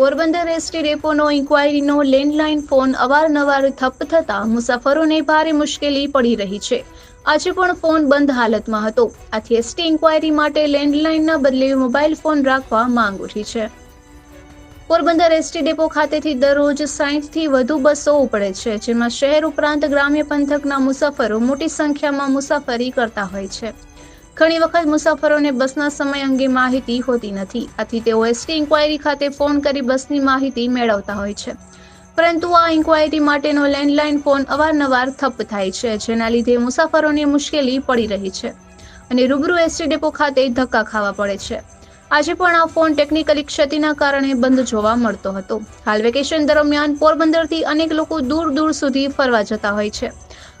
Porbandar ST ડેપોનો ઇન્ક્વાયરીનો landline phone અવારનવાર ઠપ થતા મુસાફરોને ભારે મુશ્કેલી પડી રહી છે. આજે પણ ફોન બંધ હાલતમાં હતો. આથી એસટી ઇન્ક્વાયરી માટે લેન્ડલાઇનના બદલે મોબાઈલ ફોન રાખવા માંગ ઉઠી છે. પોરબંદર એસટી ડેપો ખાતેથી દરરોજ સાહીઠથી વધુ બસો ઉપડે છે, જેમાં શહેર ઉપરાંત ગ્રામ્ય પંથકના મુસાફરો મોટી સંખ્યામાં મુસાફરી કરતા હોય છે. ઘણી વખત મુસાફરોને બસના સમય અંગે માહિતી હોતી નથી. આથી તેઓ એસટી ઇન્ક્વાયરી ખાતે ફોન કરી બસની માહિતી મેળવતા હોય છે. પરંતુ આ ઇન્ક્વાયરી માટેનો લેન્ડલાઇન ફોન અવારનવાર થપ્પ થાય છે, જેના લીધે મુસાફરોને મુશ્કેલી પડી રહી છે અને રૂબરૂ એસટી ડેપો ખાતે ધક્કા ખાવા પડે છે. આજે પણ આ ફોન ટેકનિકલી ક્ષતિના કારણે બંધ જોવા મળતો હતો. હાલ વેકેશન દરમિયાન પોરબંદરથી અનેક લોકો દૂર દૂર સુધી ફરવા જતા હોય છે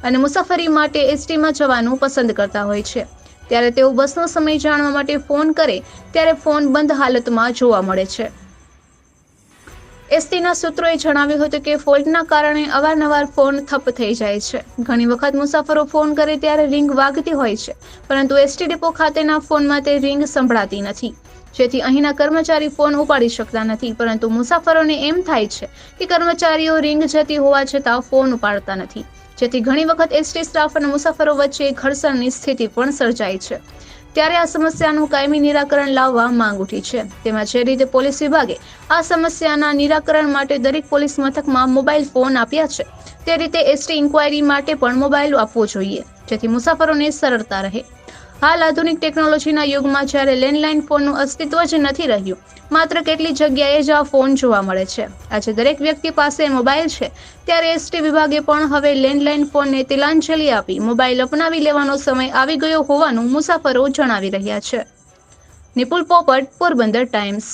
અને મુસાફરી માટે એસટીમાં જવાનું પસંદ કરતા હોય છે. ત્યારે તેઓ બસનો સમય જાણવા માટે ફોન કરે, ત્યારે ફોન બંધ હાલતમાં જોવા મળે છે. એસટીના સૂત્રોએ જણાવ્યું હતું કે ફોલ્ટના કારણે અવારનવાર ફોન થપ્પ થઈ જાય છે. ઘણી વખત મુસાફરો ફોન કરે ત્યારે રિંગ વાગતી હોય છે, પરંતુ એસટી ડેપો ખાતેના ફોનમાં તે રિંગ સંભળાતી નથી. જેથી અહીંના કર્મચારી ફોન ઉપાડી શકતા નથી, પરંતુ મુસાફરોને એમ થાય છે કે કર્મચારીઓ રિંગ જતી હોવા છતાં ફોન ઉપાડતા નથી. જેથી ઘણી વખત એસટી સ્ટાફ અને મુસાફરો વચ્ચે ઘર્ષણની સ્થિતિ પણ સર્જાય છે. ત્યારે આ સમસ્યાનું કાયમી નિરાકરણ લાવવા માંગ ઉઠી છે. તેમાં જે રીતે પોલીસ વિભાગે આ સમસ્યાના નિરાકરણ માટે દરેક પોલીસ મથકમાં મોબાઈલ ફોન આપ્યા છે, તે રીતે એસટી ઇન્ક્વાયરી માટે પણ મોબાઈલ આપવો જોઈએ, જેથી મુસાફરોને સરળતા રહે. હાલ આધુનિક ટેકનોલોજીના યુગમાં જ્યારે લેન્ડલાઇન ફોનનું અસ્તિત્વ જ નથી રહ્યું, માત્ર કેટલી જગ્યાએ જ આ ફોન જોવા મળે છે. આજે દરેક વ્યક્તિ પાસે મોબાઈલ છે, ત્યારે એસટી વિભાગે પણ હવે લેન્ડલાઇન ફોનને તિલાંજલિ આપી મોબાઈલ અપનાવી લેવાનો સમય આવી ગયો હોવાનું મુસાફરો જણાવી રહ્યા છે. નિપુલ પોપટ, પોરબંદર ટાઈમ્સ.